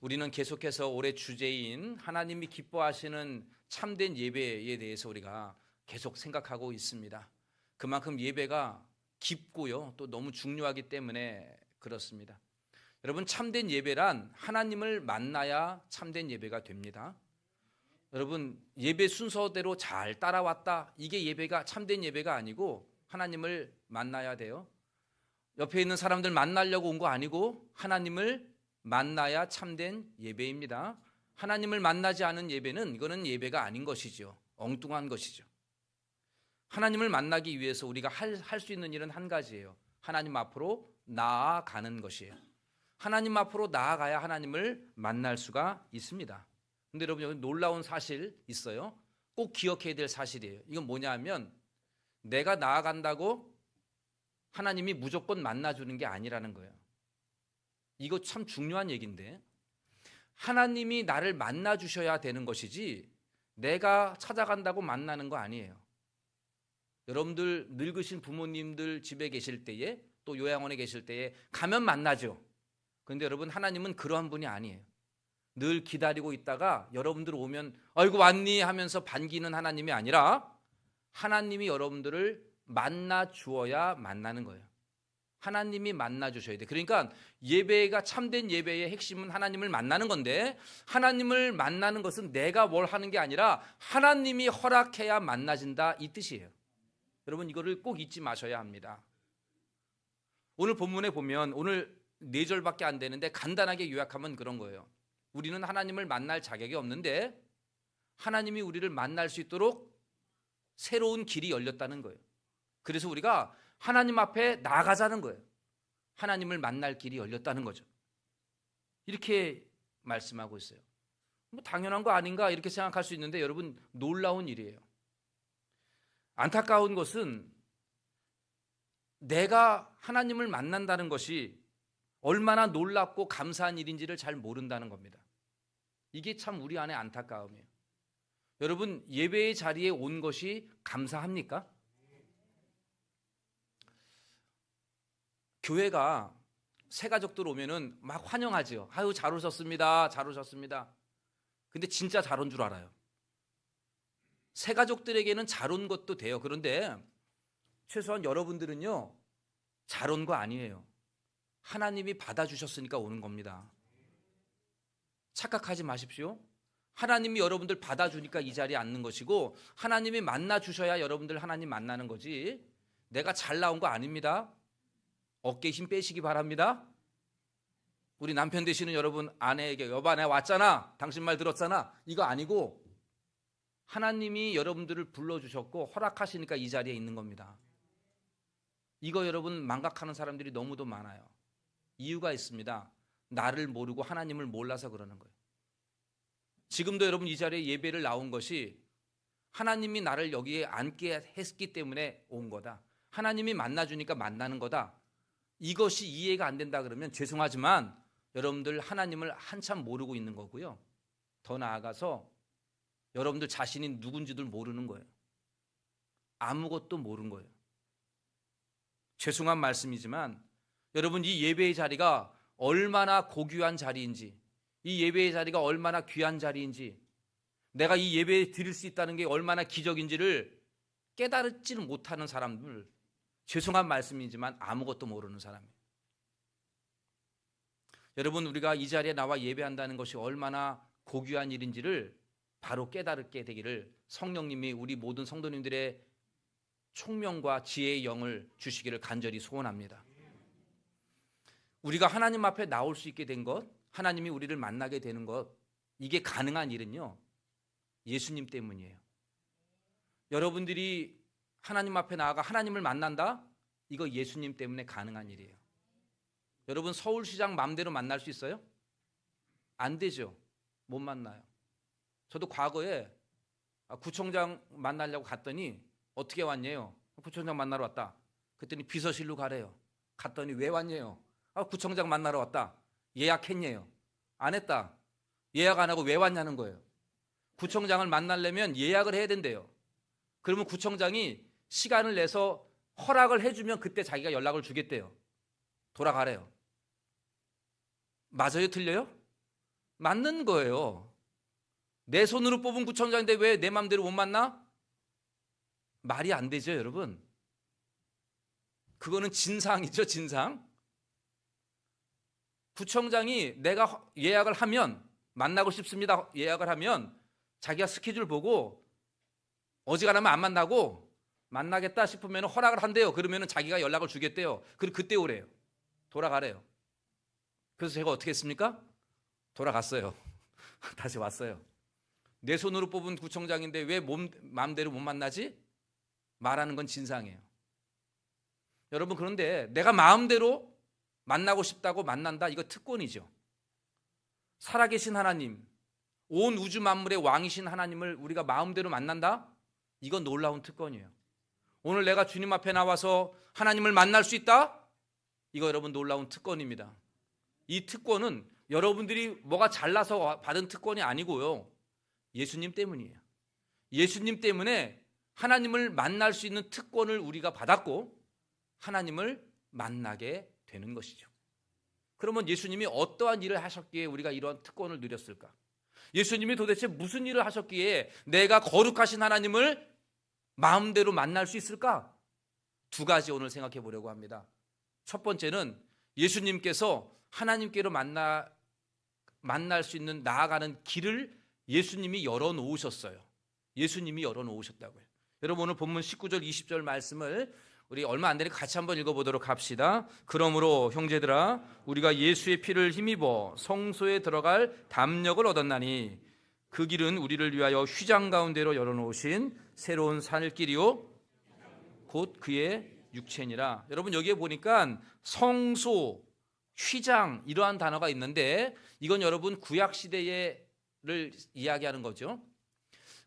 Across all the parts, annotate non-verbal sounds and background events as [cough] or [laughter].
우리는 계속해서 올해 주제인 하나님이 기뻐하시는 참된 예배에 대해서 우리가 계속 생각하고 있습니다. 그만큼 예배가 깊고요. 또 너무 중요하기 때문에 그렇습니다. 여러분 참된 예배란 하나님을 만나야 참된 예배가 됩니다. 여러분 예배 순서대로 잘 따라왔다. 이게 예배가 참된 예배가 아니고 하나님을 만나야 돼요. 옆에 있는 사람들 만나려고 온 거 아니고 하나님을 만나야 참된 예배입니다. 하나님을 만나지 않은 예배는 이거는 예배가 아닌 것이죠. 엉뚱한 것이죠. 하나님을 만나기 위해서 우리가 할 수 있는 일은 한 가지예요. 하나님 앞으로 나아가는 것이에요. 하나님 앞으로 나아가야 하나님을 만날 수가 있습니다. 근데 여러분 여기 놀라운 사실 있어요. 꼭 기억해야 될 사실이에요. 이건 뭐냐면 내가 나아간다고 하나님이 무조건 만나주는 게 아니라는 거예요. 이거 참 중요한 얘기인데 하나님이 나를 만나 주셔야 되는 것이지 내가 찾아간다고 만나는 거 아니에요. 여러분들 늙으신 부모님들 집에 계실 때에 또 요양원에 계실 때에 가면 만나죠. 그런데 여러분 하나님은 그러한 분이 아니에요. 늘 기다리고 있다가 여러분들 오면 아이고 왔니 하면서 반기는 하나님이 아니라 하나님이 여러분들을 만나 주어야 만나는 거예요. 하나님이 만나 주셔야 돼. 그러니까 예배가 참된 예배의 핵심은 하나님을 만나는 건데 하나님을 만나는 것은 내가 뭘 하는 게 아니라 하나님이 허락해야 만나진다 이 뜻이에요. 여러분 이거를 꼭 잊지 마셔야 합니다. 오늘 본문에 보면 오늘 네 절밖에 안 되는데 간단하게 요약하면 그런 거예요. 우리는 하나님을 만날 자격이 없는데 하나님이 우리를 만날 수 있도록 새로운 길이 열렸다는 거예요. 그래서 우리가 하나님 앞에 나가자는 거예요. 하나님을 만날 길이 열렸다는 거죠. 이렇게 말씀하고 있어요. 뭐 당연한 거 아닌가 이렇게 생각할 수 있는데 여러분 놀라운 일이에요. 안타까운 것은 내가 하나님을 만난다는 것이 얼마나 놀랍고 감사한 일인지를 잘 모른다는 겁니다. 이게 참 우리 안에 안타까움이에요. 여러분 예배의 자리에 온 것이 감사합니까? 교회가 새 가족들 오면은 막 환영하죠. 아유 잘 오셨습니다. 잘 오셨습니다. 근데 진짜 잘 온 줄 알아요. 새 가족들에게는 잘 온 것도 돼요. 그런데 최소한 여러분들은요 잘 온 거 아니에요. 하나님이 받아주셨으니까 오는 겁니다. 착각하지 마십시오. 하나님이 여러분들 받아주니까 이 자리에 앉는 것이고 하나님이 만나 주셔야 여러분들 하나님 만나는 거지. 내가 잘 나온 거 아닙니다. 어깨 힘 빼시기 바랍니다. 우리 남편 되시는 여러분 아내에게 여보 내 왔잖아. 당신 말 들었잖아. 이거 아니고 하나님이 여러분들을 불러주셨고 허락하시니까 이 자리에 있는 겁니다. 이거 여러분 망각하는 사람들이 너무도 많아요. 이유가 있습니다. 나를 모르고 하나님을 몰라서 그러는 거예요. 지금도 여러분 이 자리에 예배를 나온 것이 하나님이 나를 여기에 앉게 했기 때문에 온 거다. 하나님이 만나주니까 만나는 거다. 이것이 이해가 안 된다 그러면 죄송하지만 여러분들 하나님을 한참 모르고 있는 거고요. 더 나아가서 여러분들 자신이 누군지들 모르는 거예요. 아무것도 모르는 거예요. 죄송한 말씀이지만 여러분 이 예배의 자리가 얼마나 고귀한 자리인지 이 예배의 자리가 얼마나 귀한 자리인지 내가 이 예배에 드릴 수 있다는 게 얼마나 기적인지를 깨달지는 못하는 사람들 죄송한 말씀이지만 아무것도 모르는 사람이에요. 여러분 우리가 이 자리에 나와 예배한다는 것이 얼마나 고귀한 일인지를 바로 깨달게 되기를 성령님이 우리 모든 성도님들의 총명과 지혜의 영을 주시기를 간절히 소원합니다. 우리가 하나님 앞에 나올 수 있게 된 것, 하나님이 우리를 만나게 되는 것, 이게 가능한 일은요, 예수님 때문이에요. 여러분들이 하나님 앞에 나아가 하나님을 만난다? 이거 예수님 때문에 가능한 일이에요. 여러분 서울시장 맘대로 만날 수 있어요? 안 되죠. 못 만나요. 저도 과거에 구청장 만나려고 갔더니 어떻게 왔냐요? 구청장 만나러 왔다. 그랬더니 비서실로 가래요. 갔더니 왜 왔냐요? 아, 구청장 만나러 왔다. 예약했냐요? 안 했다. 예약 안 하고 왜 왔냐는 거예요. 구청장을 만나려면 예약을 해야 된대요. 그러면 구청장이 시간을 내서 허락을 해주면 그때 자기가 연락을 주겠대요. 돌아가래요. 맞아요, 틀려요? 맞는 거예요. 내 손으로 뽑은 구청장인데 왜내 맘대로 못 만나? 말이 안 되죠, 여러분. 그거는 진상이죠, 진상. 구청장이 내가 허- 예약을 하면 만나고 싶습니다. 예약을 하면 자기가 스케줄 보고 어지간하면 안 만나고 만나겠다 싶으면 허락을 한대요. 그러면 자기가 연락을 주겠대요. 그리고 그때 오래요. 돌아가래요. 그래서 제가 어떻게 했습니까? 돌아갔어요. [laughs] 다시 왔어요. 내 손으로 뽑은 구청장인데 왜 몸, 마음대로 못 만나지? 말하는 건 진상이에요. 여러분 그런데 내가 마음대로 만나고 싶다고 만난다 이거 특권이죠. 살아계신 하나님, 온 우주 만물의 왕이신 하나님을 우리가 마음대로 만난다? 이건 놀라운 특권이에요. 오늘 내가 주님 앞에 나와서 하나님을 만날 수 있다? 이거 여러분 놀라운 특권입니다. 이 특권은 여러분들이 뭐가 잘나서 받은 특권이 아니고요. 예수님 때문이에요. 예수님 때문에 하나님을 만날 수 있는 특권을 우리가 받았고 하나님을 만나게 되는 것이죠. 그러면 예수님이 어떠한 일을 하셨기에 우리가 이러한 특권을 누렸을까? 예수님이 도대체 무슨 일을 하셨기에 내가 거룩하신 하나님을 마음대로 만날 수 있을까? 두 가지 오늘 생각해 보려고 합니다. 첫 번째는 예수님께서 하나님께로 만나 만날 수 있는 나아가는 길을 예수님이 열어 놓으셨어요. 예수님이 열어 놓으셨다고요. 여러분 오늘 본문 19절 20절 말씀을 우리 얼마 안 되니까 같이 한번 읽어 보도록 합시다. 그러므로 형제들아 우리가 예수의 피를 힘입어 성소에 들어갈 담력을 얻었나니 그 길은 우리를 위하여 휘장 가운데로 열어 놓으신 새로운 산길이요 곧 그의 육체니라. 여러분 여기에 보니까 성소, 휘장 이러한 단어가 있는데 이건 여러분 구약 시대를 이야기하는 거죠.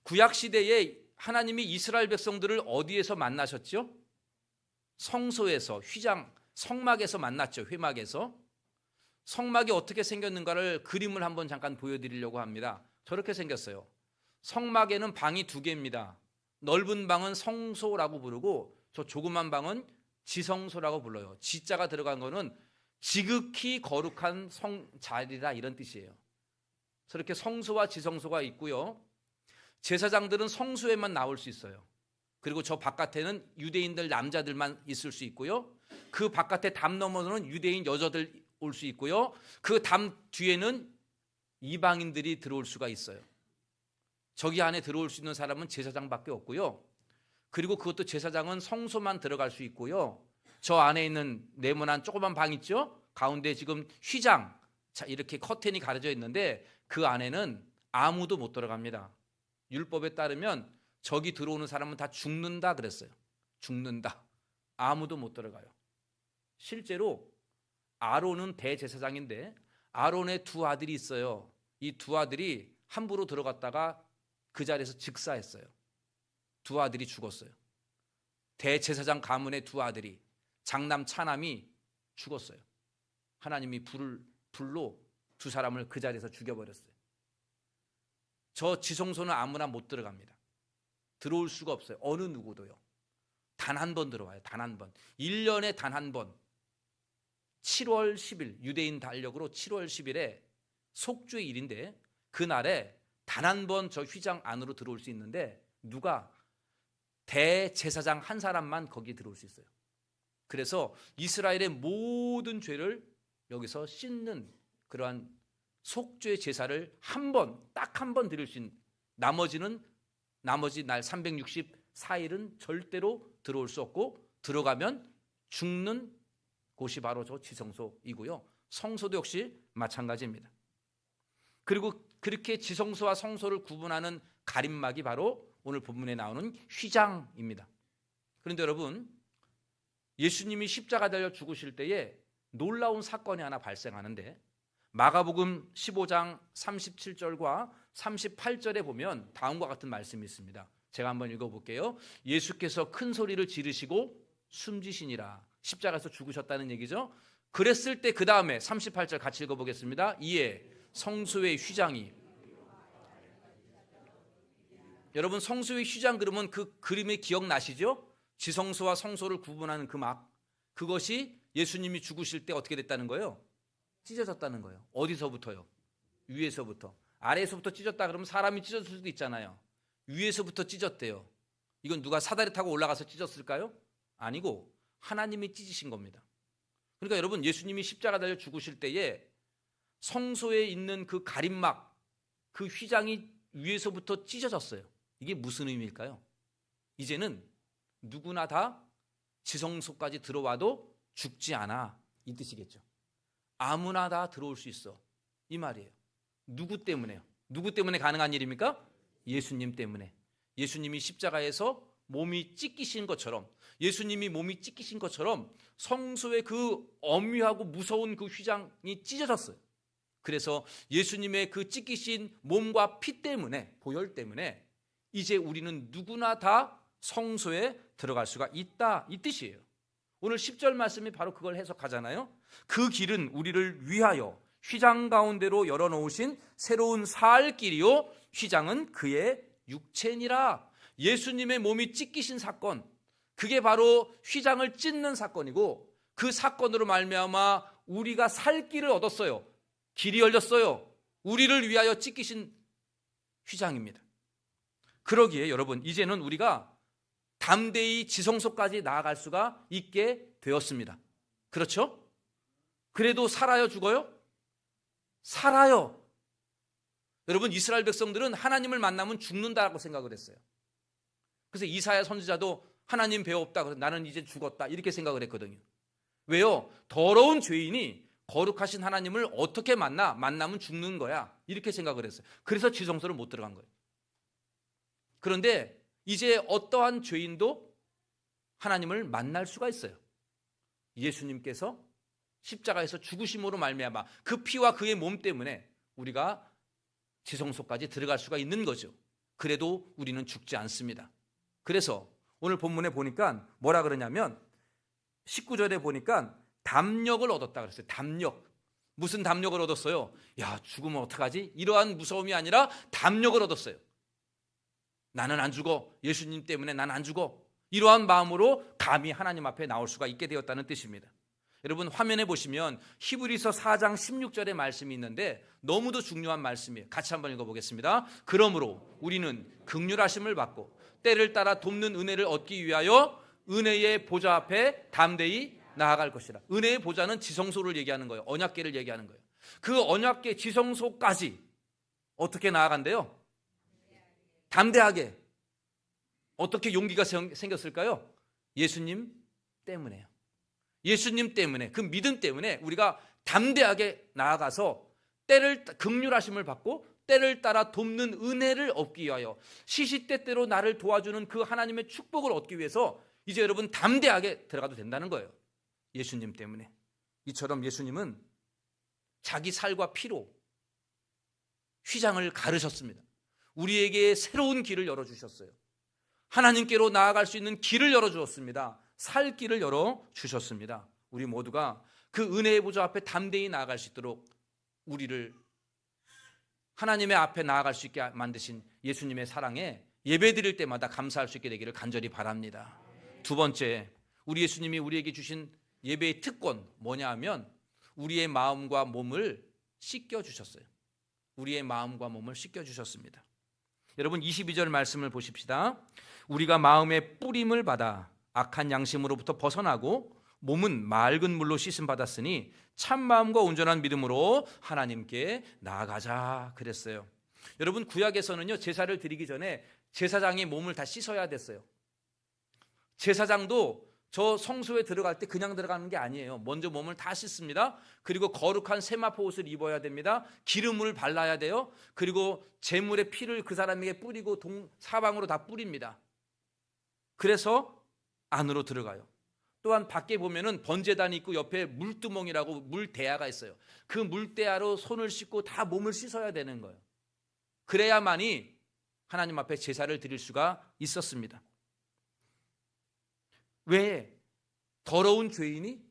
구약 시대에 하나님이 이스라엘 백성들을 어디에서 만나셨죠? 성소에서 휘장 성막에서 만났죠. 회막에서 성막이 어떻게 생겼는가를 그림을 한번 잠깐 보여드리려고 합니다. 저렇게 생겼어요. 성막에는 방이 두 개입니다. 넓은 방은 성소라고 부르고 저 조그만 방은 지성소라고 불러요. 지자가 들어간 거는 지극히 거룩한 성 자리라 이런 뜻이에요. 저렇게 성소와 지성소가 있고요. 제사장들은 성소에만 나올 수 있어요. 그리고 저 바깥에는 유대인들 남자들만 있을 수 있고요. 그 바깥에 담 너머는 유대인 여자들 올 수 있고요. 그 담 뒤에는 이방인들이 들어올 수가 있어요. 저기 안에 들어올 수 있는 사람은 제사장밖에 없고요. 그리고 그것도 제사장은 성소만 들어갈 수 있고요. 저 안에 있는 네모난 조그만 방 있죠? 가운데 지금 휘장 자 이렇게 커튼이 가려져 있는데 그 안에는 아무도 못 들어갑니다. 율법에 따르면 저기 들어오는 사람은 다 죽는다 그랬어요. 죽는다. 아무도 못 들어가요. 실제로 아론은 대제사장인데 아론의 두 아들이 있어요. 이 두 아들이 함부로 들어갔다가 그 자리에서 즉사했어요. 두 아들이 죽었어요. 대제사장 가문의 두 아들이 장남 차남이 죽었어요. 하나님이 불을 불로 두 사람을 그 자리에서 죽여버렸어요. 저 지성소는 아무나 못 들어갑니다. 들어올 수가 없어요. 어느 누구도요. 단 한 번 들어와요. 단 한 번. 1년에 단 한 번. 7월 10일 유대인 달력으로 7월 10일에 속주의 일인데 그날에 단 한 번 저 휘장 안으로 들어올 수 있는데 누가 대제사장 한 사람만 거기 들어올 수 있어요. 그래서 이스라엘의 모든 죄를 여기서 씻는 그러한 속죄 제사를 한 번, 딱 한 번 드릴 수 있는 나머지는 나머지 날 364일은 절대로 들어올 수 없고 들어가면 죽는 곳이 바로 저 지성소이고요. 성소도 역시 마찬가지입니다. 그리고 그렇게 지성소와 성소를 구분하는 가림막이 바로 오늘 본문에 나오는 휘장입니다. 그런데 여러분, 예수님이 십자가 달려 죽으실 때에 놀라운 사건이 하나 발생하는데 마가복음 15장 37절과 38절에 보면 다음과 같은 말씀이 있습니다. 제가 한번 읽어볼게요. 예수께서 큰 소리를 지르시고 숨지시니라. 십자가에서 죽으셨다는 얘기죠. 그랬을 때 그 다음에 38절 같이 읽어보겠습니다. 이에 성소의 휘장이 여러분 성소의 휘장 그러면 그 그림이 기억나시죠? 지성소와 성소를 구분하는 그 막 그것이 예수님이 죽으실 때 어떻게 됐다는 거예요? 찢어졌다는 거예요. 어디서부터요? 위에서부터. 아래에서부터 찢었다 그러면 사람이 찢어질 수도 있잖아요. 위에서부터 찢었대요. 이건 누가 사다리 타고 올라가서 찢었을까요? 아니고 하나님이 찢으신 겁니다. 그러니까 여러분 예수님이 십자가 달려 죽으실 때에 성소에 있는 그 가림막 그 휘장이 위에서부터 찢어졌어요. 이게 무슨 의미일까요? 이제는 누구나 다 지성소까지 들어와도 죽지 않아 이 뜻이겠죠. 아무나 다 들어올 수 있어 이 말이에요. 누구 때문에요? 누구 때문에 가능한 일입니까? 예수님 때문에. 예수님이 십자가에서 몸이 찢기신 것처럼 예수님이 몸이 찢기신 것처럼 성소의 그 엄위하고 무서운 그 휘장이 찢어졌어요. 그래서 예수님의 그 찢기신 몸과 피 때문에 보혈 때문에 이제 우리는 누구나 다 성소에 들어갈 수가 있다 이 뜻이에요. 오늘 10절 말씀이 바로 그걸 해석하잖아요. 그 길은 우리를 위하여 휘장 가운데로 열어 놓으신 새로운 살 길이요 휘장은 그의 육체니라. 예수님의 몸이 찢기신 사건 그게 바로 휘장을 찢는 사건이고 그 사건으로 말미암아 우리가 살 길을 얻었어요. 길이 열렸어요. 우리를 위하여 찢기신 휘장입니다. 그러기에 여러분 이제는 우리가 담대히 지성소까지 나아갈 수가 있게 되었습니다. 그렇죠? 그래도 살아요, 죽어요? 살아요. 여러분 이스라엘 백성들은 하나님을 만나면 죽는다고 생각을 했어요. 그래서 이사야 선지자도 하나님 배우 없다. 그래서 나는 이제 죽었다. 이렇게 생각을 했거든요. 왜요? 더러운 죄인이 거룩하신 하나님을 어떻게 만나? 만나면 죽는 거야. 이렇게 생각을 했어요. 그래서 지성소를 못 들어간 거예요. 그런데 이제 어떠한 죄인도 하나님을 만날 수가 있어요. 예수님께서 십자가에서 죽으심으로 말미암아 그 피와 그의 몸 때문에 우리가 지성소까지 들어갈 수가 있는 거죠. 그래도 우리는 죽지 않습니다. 그래서 오늘 본문에 보니까 뭐라 그러냐면 19절에 보니까 담력을 얻었다 그랬어요. 담력. 무슨 담력을 얻었어요? 야, 죽으면 어떡하지? 이러한 무서움이 아니라 담력을 얻었어요. 나는 안 죽어. 예수님 때문에 난 안 죽어. 이러한 마음으로 감히 하나님 앞에 나올 수가 있게 되었다는 뜻입니다. 여러분 화면에 보시면 히브리서 4장 16절의 말씀이 있는데 너무도 중요한 말씀이에요. 같이 한번 읽어보겠습니다. 그러므로 우리는 극률하심을 받고 때를 따라 돕는 은혜를 얻기 위하여 은혜의 보좌 앞에 담대히 나아갈 것이라. 은혜의 보좌는 지성소를 얘기하는 거예요. 언약계를 얘기하는 거예요. 그 언약계 지성소까지 어떻게 나아간대요? 담대하게. 어떻게 용기가 생겼을까요? 예수님 때문에요. 예수님 때문에 그 믿음 때문에 우리가 담대하게 나아가서 때를 극률하심을 받고 때를 따라 돕는 은혜를 얻기 위하여 시시때때로 나를 도와주는 그 하나님의 축복을 얻기 위해서 이제 여러분 담대하게 들어가도 된다는 거예요. 예수님 때문에. 이처럼 예수님은 자기 살과 피로 휘장을 가르셨습니다. 우리에게 새로운 길을 열어 주셨어요. 하나님께로 나아갈 수 있는 길을 열어 주었습니다. 살 길을 열어 주셨습니다. 우리 모두가 그 은혜의 보좌 앞에 담대히 나아갈 수 있도록 우리를 하나님의 앞에 나아갈 수 있게 만드신 예수님의 사랑에 예배 드릴 때마다 감사할 수 있게 되기를 간절히 바랍니다. 두 번째, 우리 예수님이 우리에게 주신 예배의 특권 뭐냐 하면 우리의 마음과 몸을 씻겨 주셨어요. 우리의 마음과 몸을 씻겨 주셨습니다. 여러분 22절 말씀을 보십시다. 우리가 마음의 뿌림을 받아 악한 양심으로부터 벗어나고 몸은 맑은 물로 씻음 받았으니 참 마음과 온전한 믿음으로 하나님께 나아가자 그랬어요. 여러분 구약에서는요 제사를 드리기 전에 제사장이 몸을 다 씻어야 됐어요. 제사장도 저 성소에 들어갈 때 그냥 들어가는 게 아니에요. 먼저 몸을 다 씻습니다. 그리고 거룩한 세마포 옷을 입어야 됩니다. 기름을 발라야 돼요. 그리고 제물의 피를 그 사람에게 뿌리고 동, 사방으로 다 뿌립니다. 그래서 안으로 들어가요. 또한 밖에 보면은 번제단이 있고 옆에 물두멍이라고 물대야가 있어요. 그 물대야로 손을 씻고 다 몸을 씻어야 되는 거예요. 그래야만이 하나님 앞에 제사를 드릴 수가 있었습니다. 왜 더러운 죄인이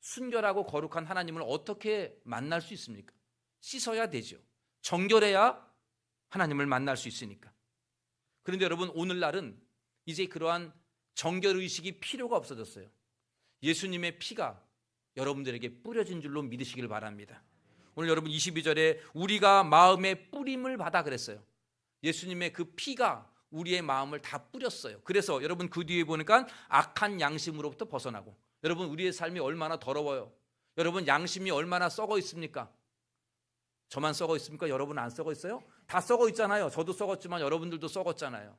순결하고 거룩한 하나님을 어떻게 만날 수 있습니까? 씻어야 되죠. 정결해야 하나님을 만날 수 있으니까. 그런데 여러분 오늘날은 이제 그러한 정결 의식이 필요가 없어졌어요. 예수님의 피가 여러분들에게 뿌려진 줄로 믿으시길 바랍니다. 오늘 여러분 22절에 우리가 마음의 뿌림을 받아 그랬어요. 예수님의 그 피가 우리의 마음을 다 뿌렸어요. 그래서 여러분 그 뒤에 보니까 악한 양심으로부터 벗어나고 여러분 우리의 삶이 얼마나 더러워요. 여러분 양심이 얼마나 썩어 있습니까? 저만 썩어 있습니까? 여러분 안 썩어 있어요? 다 썩어 있잖아요. 저도 썩었지만 여러분들도 썩었잖아요.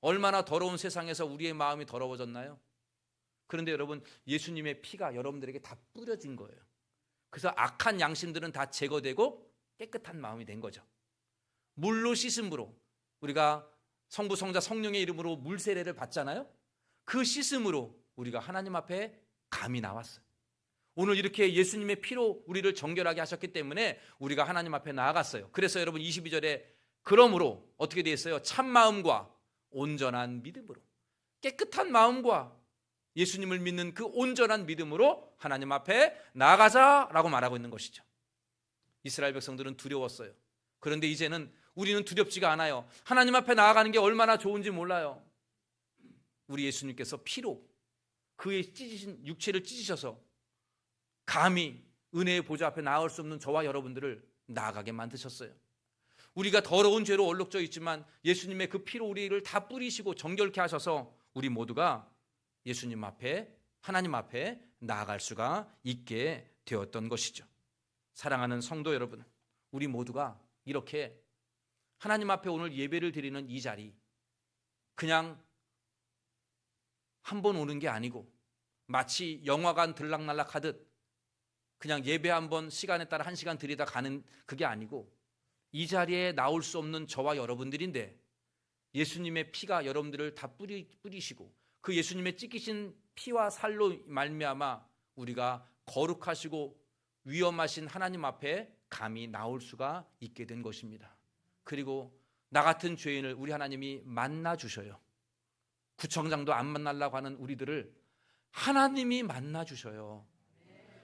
얼마나 더러운 세상에서 우리의 마음이 더러워졌나요? 그런데 여러분 예수님의 피가 여러분들에게 다 뿌려진 거예요. 그래서 악한 양심들은 다 제거되고 깨끗한 마음이 된 거죠. 물로 씻음으로 우리가 성부 성자 성령의 이름으로 물 세례를 받잖아요. 그 씻음으로 우리가 하나님 앞에 감이 나왔어요. 오늘 이렇게 예수님의 피로 우리를 정결하게 하셨기 때문에 우리가 하나님 앞에 나아갔어요. 그래서 여러분 22절에 그러므로 어떻게 되어 있어요? 참 마음과 온전한 믿음으로 깨끗한 마음과 예수님을 믿는 그 온전한 믿음으로 하나님 앞에 나아가자라고 말하고 있는 것이죠. 이스라엘 백성들은 두려웠어요. 그런데 이제는 우리는 두렵지가 않아요. 하나님 앞에 나아가는 게 얼마나 좋은지 몰라요. 우리 예수님께서 피로 그의 찢으신 육체를 찢으셔서 감히 은혜의 보좌 앞에 나올 수 없는 저와 여러분들을 나아가게 만드셨어요. 우리가 더러운 죄로 얼룩져 있지만 예수님의 그 피로 우리를 다 뿌리시고 정결케 하셔서 우리 모두가 예수님 앞에 하나님 앞에 나아갈 수가 있게 되었던 것이죠. 사랑하는 성도 여러분, 우리 모두가 이렇게 하나님 앞에 오늘 예배를 드리는 이 자리 그냥 한 번 오는 게 아니고 마치 영화관 들락날락 하듯 그냥 예배 한 번 시간에 따라 한 시간 들이다 가는 그게 아니고 이 자리에 나올 수 없는 저와 여러분들인데 예수님의 피가 여러분들을 다 뿌리, 뿌리시고 그 예수님의 찢기신 피와 살로 말미암아 우리가 거룩하시고 위험하신 하나님 앞에 감히 나올 수가 있게 된 것입니다. 그리고 나 같은 죄인을 우리 하나님이 만나 주셔요. 구청장도 안 만나려고 하는 우리들을 하나님이 만나 주셔요.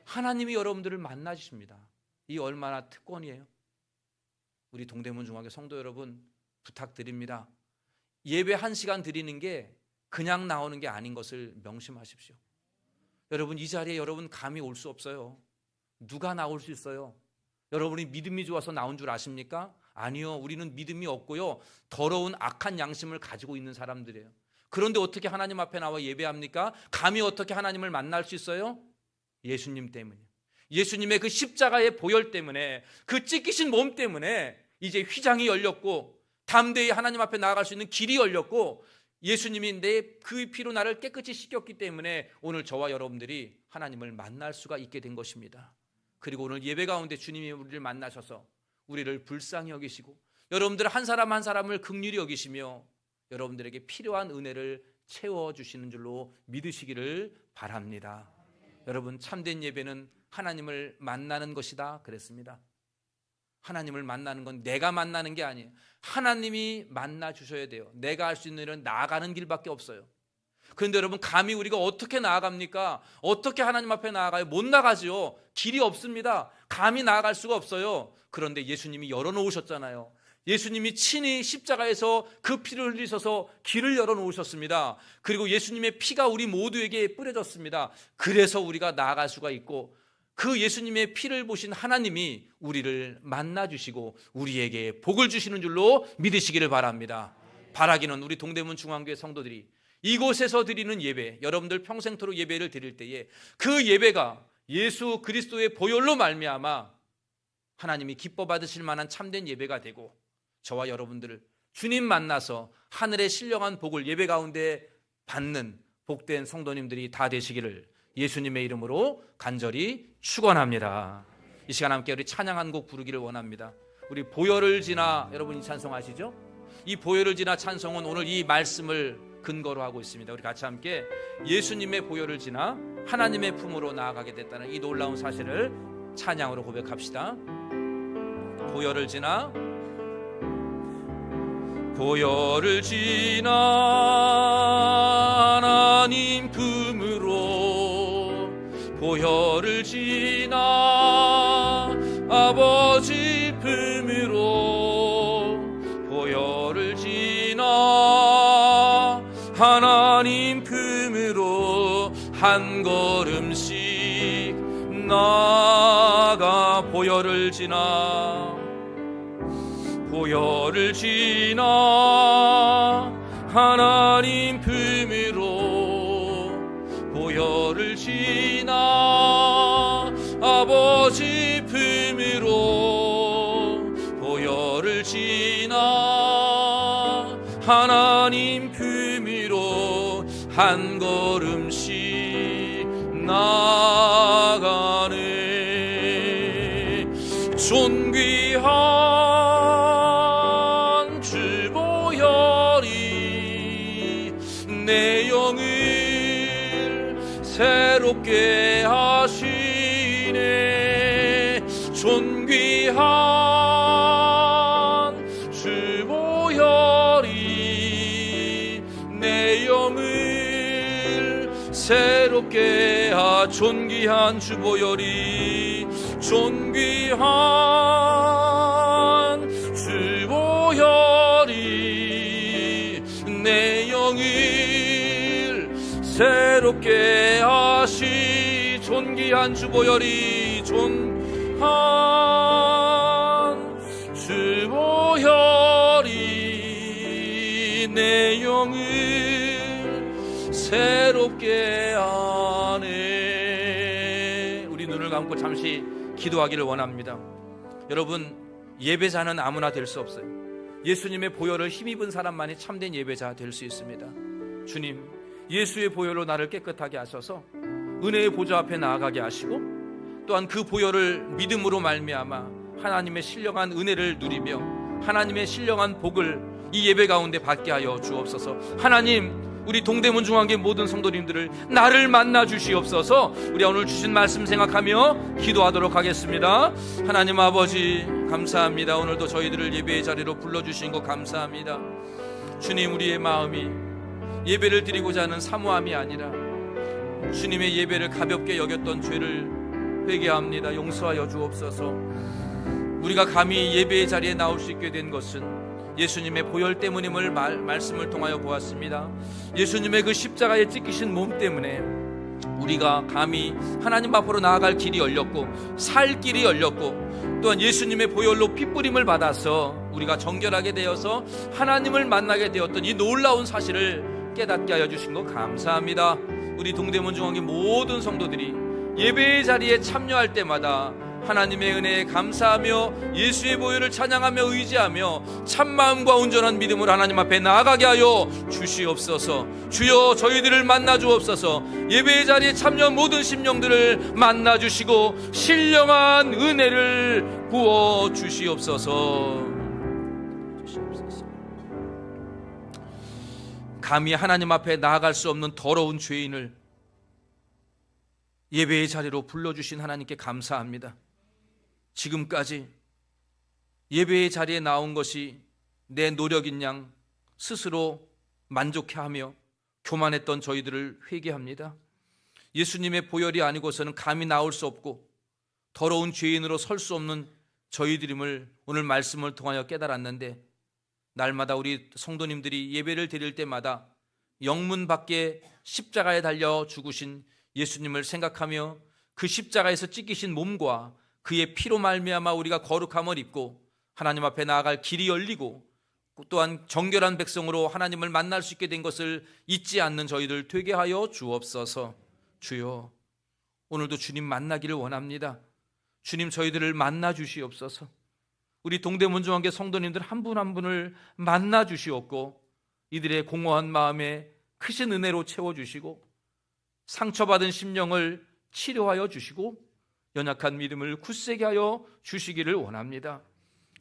하나님이 여러분들을 만나 주십니다. 이 얼마나 특권이에요. 우리 동대문 중학교 성도 여러분 부탁드립니다. 예배 한 시간 드리는 게 그냥 나오는 게 아닌 것을 명심하십시오. 여러분 이 자리에 여러분 감이 올수 없어요. 누가 나올 수 있어요? 여러분이 믿음이 좋아서 나온 줄 아십니까? 아니요. 우리는 믿음이 없고요. 더러운 악한 양심을 가지고 있는 사람들이에요. 그런데 어떻게 하나님 앞에 나와 예배합니까? 감히 어떻게 하나님을 만날 수 있어요? 예수님 때문이요. 예수님의 그 십자가의 보혈 때문에 그 찢기신 몸 때문에 이제 휘장이 열렸고 담대히 하나님 앞에 나아갈 수 있는 길이 열렸고 예수님이 내 그 피로 나를 깨끗이 씻겼기 때문에 오늘 저와 여러분들이 하나님을 만날 수가 있게 된 것입니다. 그리고 오늘 예배 가운데 주님이 우리를 만나셔서 우리를 불쌍히 여기시고 여러분들 한 사람 한 사람을 극률히 여기시며 여러분들에게 필요한 은혜를 채워 주시는 줄로 믿으시기를 바랍니다. 여러분 참된 예배는 하나님을 만나는 것이다 그랬습니다. 하나님을 만나는 건 내가 만나는 게 아니에요. 하나님이 만나 주셔야 돼요. 내가 할 수 있는 일은 나아가는 길밖에 없어요. 그런데 여러분 감히 우리가 어떻게 나아갑니까? 어떻게 하나님 앞에 나아가요? 못 나가지요. 길이 없습니다. 감히 나아갈 수가 없어요. 그런데 예수님이 열어놓으셨잖아요. 예수님이 친히 십자가에서 그 피를 흘리셔서 길을 열어놓으셨습니다. 그리고 예수님의 피가 우리 모두에게 뿌려졌습니다. 그래서 우리가 나아갈 수가 있고 그 예수님의 피를 보신 하나님이 우리를 만나 주시고 우리에게 복을 주시는 줄로 믿으시기를 바랍니다. 바라기는 우리 동대문 중앙교회 성도들이 이곳에서 드리는 예배, 여러분들 평생토록 예배를 드릴 때에 그 예배가 예수 그리스도의 보혈로 말미암아 하나님이 기뻐 받으실 만한 참된 예배가 되고 저와 여러분들을 주님 만나서 하늘의 신령한 복을 예배 가운데 받는 복된 성도님들이 다 되시기를 예수님의 이름으로 간절히 축원합니다. 이 시간 함께 우리 찬양 한 곡 부르기를 원합니다. 우리 보혈을 지나 여러분 이 찬송 아시죠? 이 보혈을 지나 찬송은 오늘 이 말씀을 근거로 하고 있습니다. 우리 같이 함께 예수님의 보혈을 지나 하나님의 품으로 나아가게 됐다는 이 놀라운 사실을 찬양으로 고백합시다. 보혈을 지나 보혈을 지나 하나님 품으로 보혈을 지나 한 걸음씩 나가 보혈을 지나 보혈을 지나 하나님 품으로 보혈을 지나 아버지 품으로 보혈을 지나 하나님 품으로 한 걸음씩 나가네. 존귀한 주보혈이 내 영을 새롭게 하시네. 존귀한 귀한 주보혈이 존귀한 주보혈이 내 영을 새롭게 하시 존귀한 주보혈이 존한 주보혈이 내 영을 새롭게 우리 눈을 감고 잠시 기도하기를 원합니다. 여러분 예배자는 아무나 될 수 없어요. 예수님의 보혈을 힘입은 사람만이 참된 예배자 될 수 있습니다. 주님 예수의 보혈로 나를 깨끗하게 하셔서. 은혜의 보좌 앞에 나아가게 하시고 또한 그 보혈을 믿음으로 말미암아 하나님의 신령한 은혜를 누리며 하나님의 신령한 복을 이 예배 가운데 받게 하여 주옵소서. 하나님 우리 동대문 중앙교 모든 성도님들을 나를 만나 주시옵소서. 우리 오늘 주신 말씀 생각하며 기도하도록 하겠습니다. 하나님 아버지 감사합니다. 오늘도 저희들을 예배의 자리로 불러 주신 것 감사합니다. 주님 우리의 마음이 예배를 드리고자 하는 사모함이 아니라 주님의 예배를 가볍게 여겼던 죄를 회개합니다. 용서하여 주옵소서. 우리가 감히 예배의 자리에 나올 수 있게 된 것은 예수님의 보혈 때문임을 말, 말씀을 통하여 보았습니다. 예수님의 그 십자가에 찢기신 몸 때문에 우리가 감히 하나님 앞으로 나아갈 길이 열렸고 살 길이 열렸고 또한 예수님의 보혈로 핏부림을 받아서 우리가 정결하게 되어서 하나님을 만나게 되었던 이 놀라운 사실을 깨닫게 하여 주신 것 감사합니다. 우리 동대문 중앙의 모든 성도들이 예배의 자리에 참여할 때마다 하나님의 은혜에 감사하며 예수의 보혈을 찬양하며 의지하며 참마음과 온전한 믿음으로 하나님 앞에 나아가게 하여 주시옵소서 주여 저희들을 만나 주옵소서 예배의 자리에 참여한 모든 심령들을 만나 주시고 신령한 은혜를 부어 주시옵소서. 감히 하나님 앞에 나아갈 수 없는 더러운 죄인을 예배의 자리로 불러주신 하나님께 감사합니다. 지금까지 예배의 자리에 나온 것이 내 노력인 양 스스로 만족해하며 교만했던 저희들을 회개합니다. 예수님의 보혈이 아니고서는 감히 나올 수 없고 더러운 죄인으로 설 수 없는 저희들임을 오늘 말씀을 통하여 깨달았는데 날마다 우리 성도님들이 예배를 드릴 때마다 영문 밖에 십자가에 달려 죽으신 예수님을 생각하며 그 십자가에서 찢기신 몸과 그의 피로 말미암아 우리가 거룩함을 입고 하나님 앞에 나아갈 길이 열리고 또한 정결한 백성으로 하나님을 만날 수 있게 된 것을 잊지 않는 저희들 되게 하여 주옵소서. 주여 오늘도 주님 만나기를 원합니다. 주님 저희들을 만나 주시옵소서. 우리 동대문 중앙교 성도님들 한분한 분을 만나 주시옵고 이들의 공허한 마음에 크신 은혜로 채워 주시고 상처받은 심령을 치료하여 주시고 연약한 믿음을 굳세게 하여 주시기를 원합니다.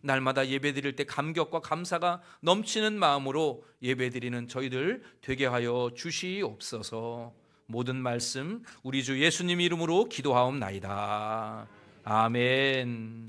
날마다 예배드릴 때 감격과 감사가 넘치는 마음으로 예배드리는 저희들 되게 하여 주시옵소서. 모든 말씀 우리 주 예수님 이름으로 기도하옵나이다. 아멘.